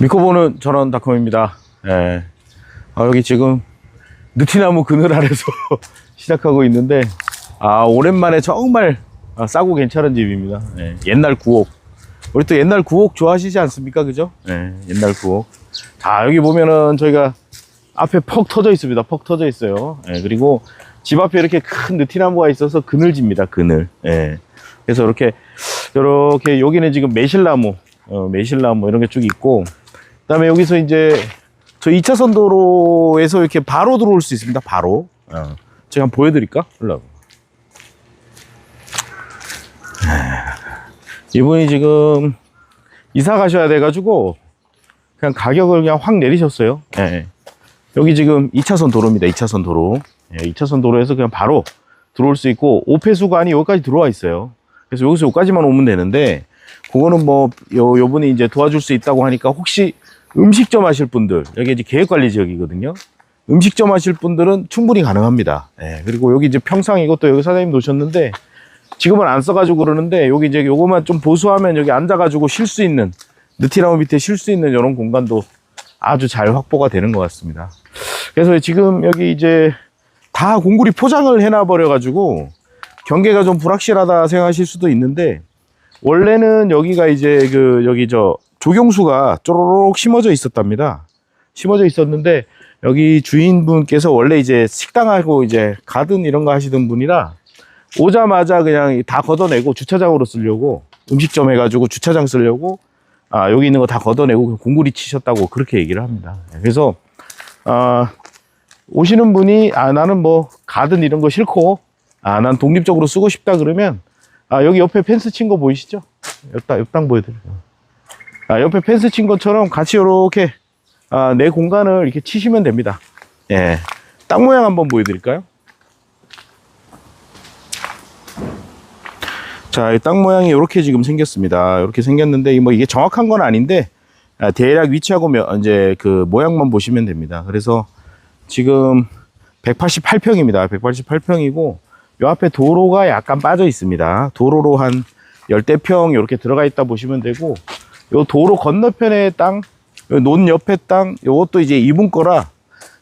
믿고 보는 전원닷컴입니다. 예. 아, 여기 지금 느티나무 그늘 아래서 시작하고 있는데, 아, 오랜만에 정말 아, 싸고 괜찮은 집입니다. 예. 옛날 구옥. 우리 또 옛날 구옥 좋아하시지 않습니까? 그죠? 예. 옛날 구옥. 자, 여기 보면은 저희가 앞에 퍽 터져 있습니다. 퍽 터져 있어요. 예. 그리고 집 앞에 이렇게 큰 느티나무가 있어서 그늘집니다. 그늘. 예. 그래서 이렇게, 이렇게 여기는 지금 매실나무, 어, 매실나무 이런 게 쭉 있고, 그 다음에 여기서 이제 저 2차선 도로에서 이렇게 바로 들어올 수 있습니다. 바로. 어. 제가 한번 보여드릴까? 올라. 이분이 지금 이사 가셔야 돼가지고 그냥 가격을 그냥 확 내리셨어요. 예. 여기 지금 2차선 도로입니다. 2차선 도로. 예, 2차선 도로에서 그냥 바로 들어올 수 있고 오페 수관이 여기까지 들어와 있어요. 그래서 여기서 여기까지만 오면 되는데 그거는 뭐 요, 요 분이 이제 도와줄 수 있다고 하니까 혹시 음식점 하실 분들 여기 이제 계획관리 지역이거든요. 음식점 하실 분들은 충분히 가능합니다. 예, 그리고 여기 이제 평상이고 또 여기 사장님 놓으셨는데 지금은 안 써가지고 그러는데 여기 이제 요거만 좀 보수하면 여기 앉아가지고 쉴 수 있는 느티나무 밑에 쉴 수 있는 이런 공간도 아주 잘 확보가 되는 것 같습니다. 그래서 지금 여기 이제 다 공구리 포장을 해놔 버려가지고 경계가 좀 불확실하다 생각하실 수도 있는데 원래는 여기가 이제 그 여기 저 조경수가 쪼로록 심어져 있었답니다. 심어져 있었는데 여기 주인분께서 원래 이제 식당하고 이제 가든 이런 거 하시던 분이라 오자마자 그냥 다 걷어내고 주차장으로 쓰려고 음식점 해가지고 주차장 쓰려고 아 여기 있는 거 다 걷어내고 공구리 치셨다고 그렇게 얘기를 합니다. 그래서 아 오시는 분이 아 나는 뭐 가든 이런 거 싫고 아 난 독립적으로 쓰고 싶다 그러면 아 여기 옆에 펜스 친 거 보이시죠? 옆당 옆당 보여드릴게요. 아 옆에 펜스 친 것처럼 같이 이렇게 아, 내 공간을 이렇게 치시면 됩니다. 예. 땅 모양 한번 보여드릴까요? 자, 이 땅 모양이 이렇게 지금 생겼습니다. 이렇게 생겼는데, 이뭐 이게 정확한 건 아닌데, 아, 대략 위치하고 며- 이제 그 모양만 보시면 됩니다. 그래서 지금 188평입니다. 188평이고, 요 앞에 도로가 약간 빠져 있습니다. 도로로 한 열대평 이렇게 들어가 있다 보시면 되고, 요 도로 건너편에 땅, 요논 옆에 땅, 요것도 이제 이분 거라,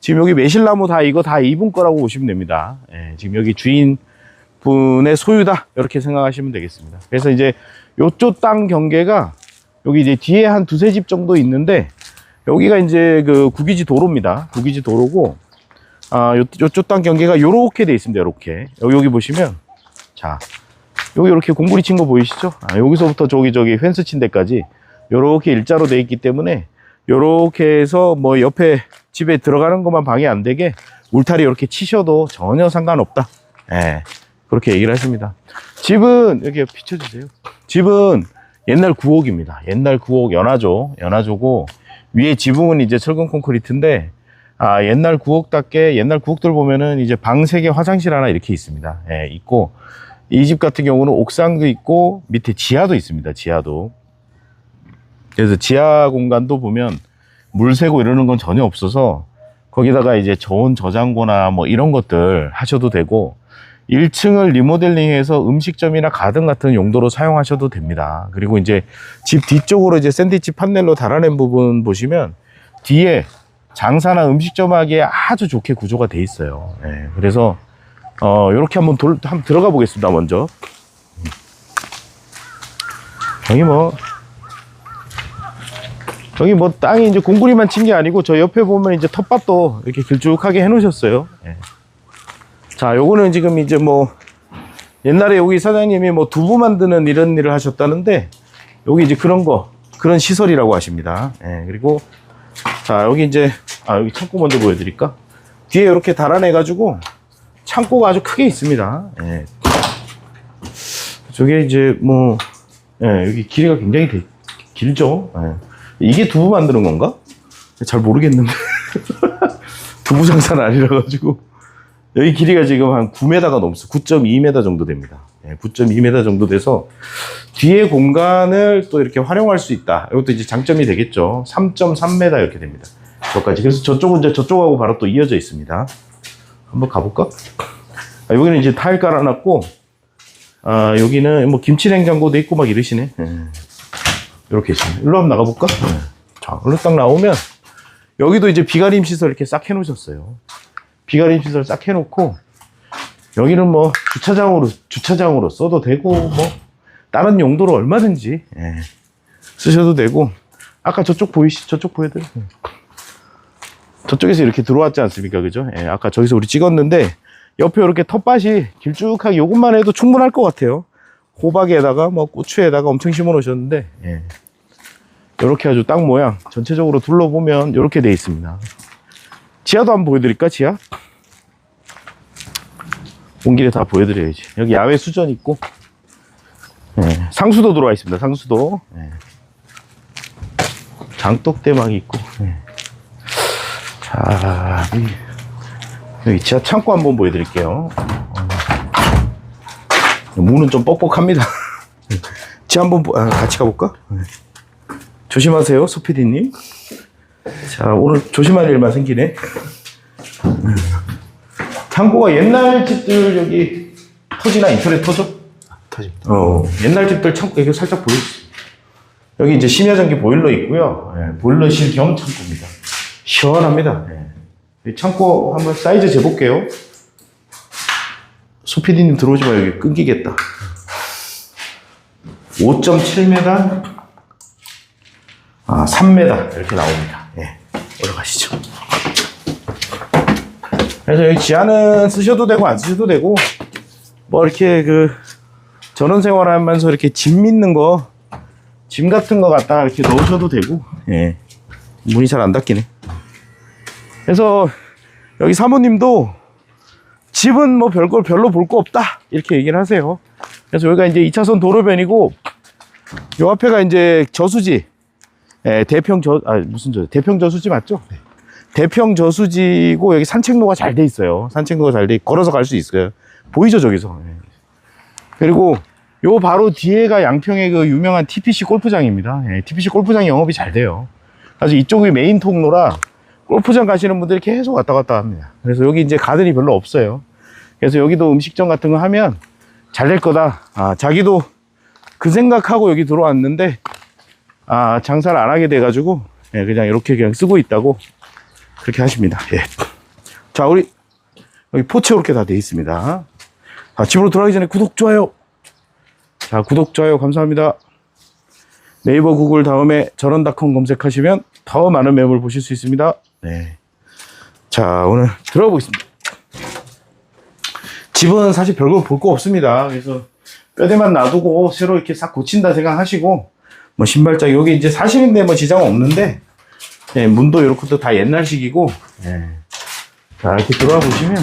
지금 여기 매실나무 다 이거 다 이분 거라고 보시면 됩니다. 예, 지금 여기 주인 분의 소유다. 이렇게 생각하시면 되겠습니다. 그래서 이제 요쪽 땅 경계가 여기 이제 뒤에 한 두세 집 정도 있는데, 여기가 이제 그 국유지 도로입니다. 국유지 도로고, 아, 요, 요쪽 땅 경계가 요렇게 돼 있습니다. 요렇게. 여기, 여기 보시면, 자, 여기 이렇게 공구리 친 거 보이시죠? 아, 여기서부터 저기, 저기 펜스 친 데까지 요렇게 일자로 돼 있기 때문에 요렇게 해서 뭐 옆에 집에 들어가는 것만 방해 안 되게 울타리 이렇게 치셔도 전혀 상관없다. 예. 그렇게 얘기를 하십니다. 집은 여기 비춰주세요. 집은 옛날 구옥입니다. 옛날 구옥 연화조, 연화조고 위에 지붕은 이제 철근 콘크리트인데 아, 옛날 구옥답게 옛날 구옥들 보면은 이제 방 세 개 화장실 하나 이렇게 있습니다. 예, 있고 이 집 같은 경우는 옥상도 있고 밑에 지하도 있습니다. 지하도. 그래서 지하 공간도 보면 물 새고 이러는 건 전혀 없어서 거기다가 이제 저온 저장고나 뭐 이런 것들 하셔도 되고 1층을 리모델링해서 음식점이나 가든 같은 용도로 사용하셔도 됩니다. 그리고 이제 집 뒤쪽으로 이제 샌드위치 판넬로 달아낸 부분 보시면 뒤에 장사나 음식점 하기에 아주 좋게 구조가 돼 있어요. 예, 그래서 어 이렇게 한번 돌 한번 들어가 보겠습니다. 먼저 여기 뭐 여기 뭐 땅이 이제 공구리만 친 게 아니고 저 옆에 보면 이제 텃밭도 이렇게 길쭉하게 해 놓으셨어요. 예. 자, 요거는 지금 이제 뭐 옛날에 여기 사장님이 뭐 두부 만드는 이런 일을 하셨다는데 여기 이제 그런 거 그런 시설이라고 하십니다. 예, 그리고 자 여기 이제 아 여기 창고 먼저 보여드릴까? 뒤에 이렇게 달아내 가지고 창고가 아주 크게 있습니다. 예. 저게 이제 뭐 예, 여기 길이가 굉장히 되- 길죠. 예. 이게 두부 만드는 건가? 잘 모르겠는데 두부 장사는 아니라 가지고 여기 길이가 지금 한 9m가 넘습니다. 9.2m 정도 됩니다. 예, 9.2m 정도 돼서 뒤에 공간을 또 이렇게 활용할 수 있다. 이것도 이제 장점이 되겠죠. 3.3m 이렇게 됩니다. 저까지. 그래서 저쪽은 이제 저쪽하고 바로 또 이어져 있습니다. 한번 가볼까? 아, 여기는 이제 타일 깔아놨고, 아, 여기는 뭐 김치 냉장고도 있고 막 이러시네. 예. 이렇게 있습니다. 일로 한번 나가볼까? 예. 자, 얼른 딱 나오면 여기도 이제 비가림 시설 이렇게 싹 해놓으셨어요. 비가림 시설 싹 해놓고 여기는 뭐 주차장으로 주차장으로 써도 되고 뭐 다른 용도로 얼마든지 예, 쓰셔도 되고 아까 저쪽 보이시 저쪽 보여드려 저쪽에서 이렇게 들어왔지 않습니까 그죠 예, 아까 저기서 우리 찍었는데 옆에 이렇게 텃밭이 길쭉하게 요것만 해도 충분할 것 같아요 호박에다가 뭐 고추에다가 엄청 심어 놓으셨는데 예. 이렇게 아주 땅 모양 전체적으로 둘러보면 이렇게 돼 있습니다 지하도 한번 보여드릴까 지하 온 길에 다 보여드려야지. 여기 야외 수전 있고, 예, 상수도 들어와 있습니다. 상수도. 예. 장독대막이 있고. 예. 자, 여기 지하 창고 한번 보여드릴게요. 어. 문은 좀 뻑뻑합니다. 지하 한번 보- 아, 같이 가볼까? 예. 조심하세요, 소피디님. 자, 오늘 조심할 일만 생기네. 창고가 옛날 집들 여기 터지나 인터넷 터져? 터집니다. 어, 옛날 집들 창고 여기 살짝 보이지? 여기 이제 심야전기 보일러 있고요. 예, 보일러실 겸 창고입니다. 시원합니다. 예. 이 창고 한번 사이즈 재볼게요. 소피디님 들어오지 마 여기 끊기겠다. 5.7m, 아 3m 이렇게 나옵니다. 예, 올라가시죠. 그래서 여기 지하는 쓰셔도 되고 안 쓰셔도 되고 뭐 이렇게 그 전원 생활하면서 이렇게 짐 믿는 거, 짐 같은 거 갖다가 이렇게 넣으셔도 되고, 예. 문이 잘 안 닫히네. 그래서 여기 사모님도 집은 뭐 별걸 별로 볼 거 없다. 이렇게 얘기를 하세요. 그래서 여기가 이제 2차선 도로변이고, 요 앞에가 이제 저수지, 예, 대평 저, 아, 무슨 저, 대평 저수지 맞죠? 대평 저수지고 여기 산책로가 잘 돼 있어요. 산책로가 잘 돼, 걸어서 갈 수 있어요. 보이죠, 저기서. 예. 그리고 요 바로 뒤에가 양평의 그 유명한 TPC 골프장입니다. 예, TPC 골프장 영업이 잘 돼요. 그래서 이쪽이 메인 통로라 골프장 가시는 분들이 계속 왔다 갔다 합니다. 그래서 여기 이제 가든이 별로 없어요. 그래서 여기도 음식점 같은 거 하면 잘 될 거다. 아, 자기도 그 생각하고 여기 들어왔는데 아, 장사를 안 하게 돼가지고 예, 그냥 이렇게 그냥 쓰고 있다고 그렇게 하십니다. 예. 자, 우리 여기 포체 이렇게 다 돼 있습니다. 아, 집으로 돌아가기 전에 구독, 좋아요. 자, 구독, 좋아요, 감사합니다. 네이버, 구글 다음에 전원닷컴 검색하시면 더 많은 매물 보실 수 있습니다. 네. 자, 오늘 들어가 보겠습니다. 집은 사실 별거 볼 거 없습니다. 그래서 뼈대만 놔두고 새로 이렇게 싹 고친다 생각하시고, 뭐 신발장, 여기 이제 사시는데 뭐 지장 없는데, 예, 문도 이렇게 또다 옛날식이고, 예. 자, 이렇게 들어와 보시면,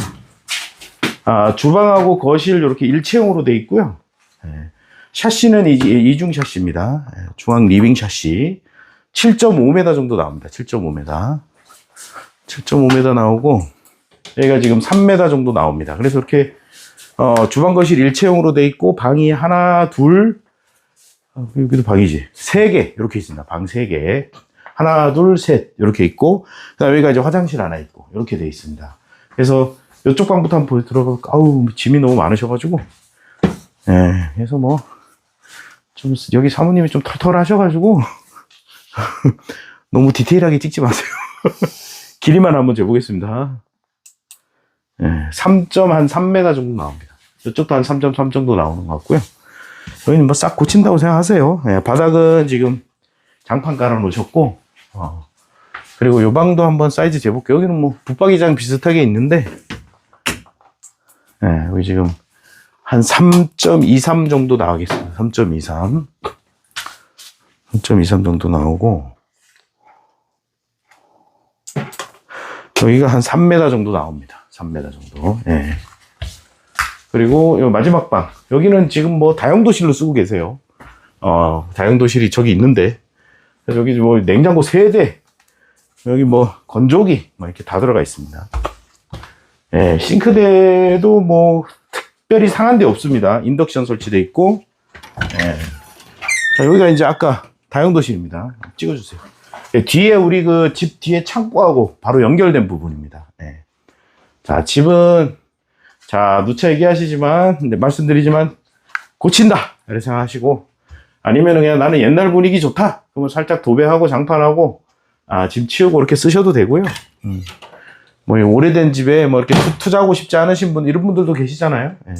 아, 주방하고 거실 이렇게 일체형으로 돼 있고요. 예. 샤시는 이, 이중 샤시입니다. 예, 중앙 리빙 샤시. 7.5m 정도 나옵니다. 7.5m. 7.5m 나오고, 여기가 지금 3m 정도 나옵니다. 그래서 이렇게, 어, 주방 거실 일체형으로 돼 있고, 방이 하나, 둘, 어, 여기도 방이지. 세 개, 이렇게 있습니다. 방 세 개. 하나, 둘, 셋, 이렇게 있고, 그 다음에 여기가 이제 화장실 하나 있고, 이렇게 돼 있습니다. 그래서 이쪽 방부터 한번 들어가 아우 짐이 너무 많으셔가지고 예 그래서 뭐 좀 여기 사모님이 좀 털털하셔가지고 너무 디테일하게 찍지 마세요 길이만 한번 재보겠습니다. 예 3점 한 3m 정도 나옵니다. 이쪽도 한 3.3 정도 나오는 것 같고요. 여기는 뭐 싹 고친다고 생각하세요. 예, 바닥은 지금 장판 깔아 놓으셨고 어, 그리고 요 방도 한번 사이즈 재볼게요. 여기는 뭐 붙박이장 비슷하게 있는데 네, 여기 지금 한 3.23 정도 나가겠습니다. 3.23. 3.23 정도 나오고, 여기가 한 3m 정도 나옵니다. 3m 정도. 예. 그리고 요 마지막 방. 여기는 지금 뭐 다용도실로 쓰고 계세요. 어, 다용도실이 저기 있는데, 여기 뭐 냉장고 3대, 여기 뭐 건조기, 뭐 이렇게 다 들어가 있습니다. 예, 싱크대도 뭐 특별히 상한 데 없습니다. 인덕션 설치돼 있고, 예. 자, 여기가 이제 아까 다용도실입니다. 찍어주세요. 예, 뒤에 우리 그 집 뒤에 창고하고 바로 연결된 부분입니다. 예. 자, 집은 자 누차 얘기하시지만 네, 말씀드리지만 고친다 이렇게 생각하시고 아니면 그냥 나는 옛날 분위기 좋다 그러면 살짝 도배하고 장판하고 아, 지금 치우고 이렇게 쓰셔도 되고요. 음. 뭐이 오래된 집에 뭐 이렇게 투- 투자하고 싶지 않으신 분 이런 분들도 계시잖아요. 예.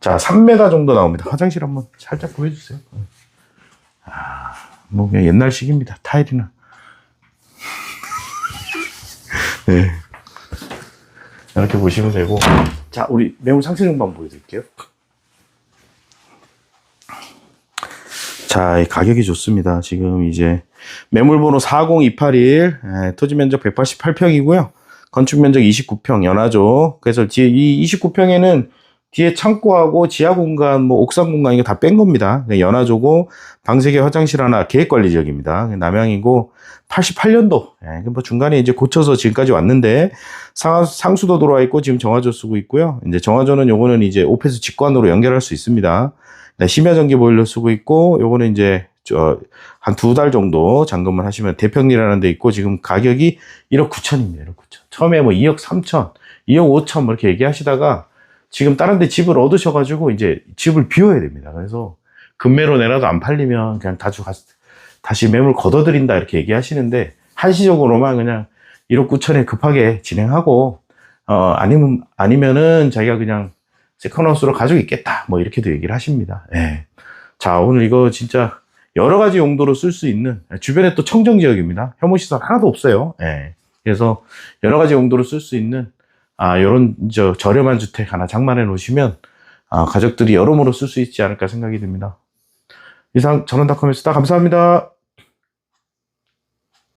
자, 3m 정도 나옵니다. 화장실 한번 살짝 보여주세요. 아, 뭐 그냥 옛날식입니다. 타일이나. 네. 이렇게 보시면 되고. 자, 우리 매물 상세 정보 한번 보여드릴게요. 자, 이 가격이 좋습니다. 지금 이제 매물번호 40281, 예, 토지 면적 188평이고요. 건축 면적 29평, 연하죠. 그래서 이 29평에는 뒤에 창고하고 지하 공간, 뭐 옥상 공간 이거 다 뺀 겁니다. 그냥 연하조고 방세계 화장실 하나 계획 관리 지역입니다. 남양이고 88년도. 예, 뭐 중간에 이제 고쳐서 지금까지 왔는데 상, 상수도 들어와 있고 지금 정화조 쓰고 있고요. 이제 정화조는 요거는 이제 오페스 직관으로 연결할 수 있습니다. 네, 심야 전기 보일러 쓰고 있고 요거는 이제 저한두 달 정도 잔금을 하시면 대평리라는 데 있고 지금 가격이 1억 9천입니다. 1억 9천. 처음에 뭐 2억 3천, 2억 5천 뭐 이렇게 얘기하시다가 지금 다른 데 집을 얻으셔가지고 이제 집을 비워야 됩니다. 그래서 금매로 내놔도 안 팔리면 그냥 다시, 가- 다시 매물 걷어들인다 이렇게 얘기하시는데 한시적으로만 그냥 1억 9천에 급하게 진행하고 어 아니면 아니면은 자기가 그냥 세컨하우스로 가지고 있겠다 뭐 이렇게도 얘기를 하십니다. 예. 자 오늘 이거 진짜 여러 가지 용도로 쓸 수 있는 주변에 또 청정 지역입니다. 혐오 시설 하나도 없어요. 예. 그래서 여러 가지 용도로 쓸 수 있는 아 이런 저 저렴한 주택 하나 장만해 놓으시면 아 가족들이 여러모로 쓸 수 있지 않을까 생각이 듭니다. 이상 전원닷컴이었습니다. 감사합니다.